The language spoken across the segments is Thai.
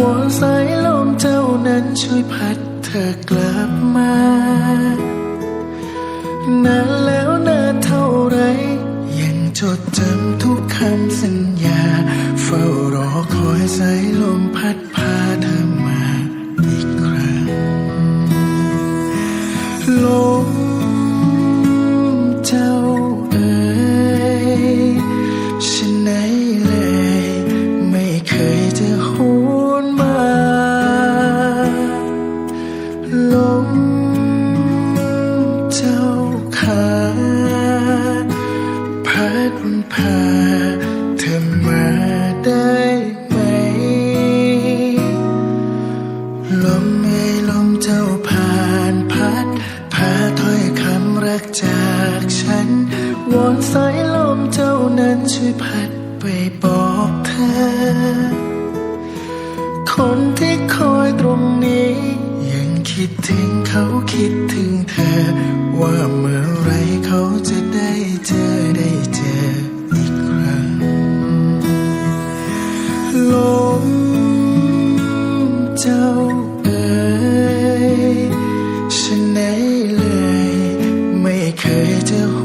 วอนสายลมเจ้านั้นช่วยพัดเธอกลับมานานแล้วนานเท่าไร ยังจดจำทุกคำสัญญา เฝ้ารอคอยสายลมพัดพาเธอ ลมเจ้าขาพัดพาเธอมาได้ไหม ลมไม่ลมเจ้าผ่านพัด พาถ้อยคำรักจากฉัน วอนสายลมเจ้านั้นช่วยพัดไปบอกเธอ คนที่คอยตรงนี้ เจ้าเอ๋ยฉันไหนเลย ไม่เคยจะห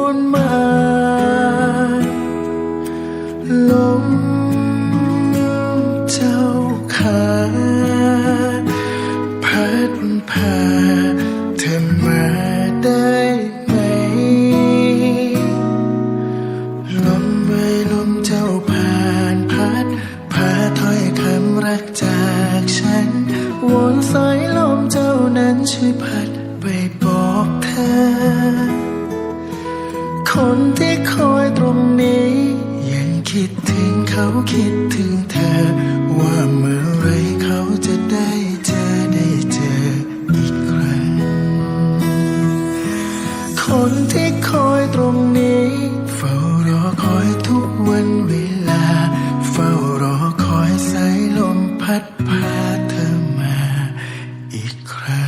วนมาลมเจ้าขาพัดพาเธอมาได้ไหม ลมไว้ลมเจ้าผ่านพัดพาถ้อยคำรักจ ช่วยพัดไปบอกเธอ คนที่คอยตรงนี้ ยังคิดถึงเขาคิดถึงเธอ ว่าเมื่อไรเขาจะได้เจอได้เจออีกครั้ง คนที่คอยตรงนี้ เฝ้ารอคอยทุกวันเวลา เฝ้ารอคอยสายลมพัดพาเธอมาอีกครั้ง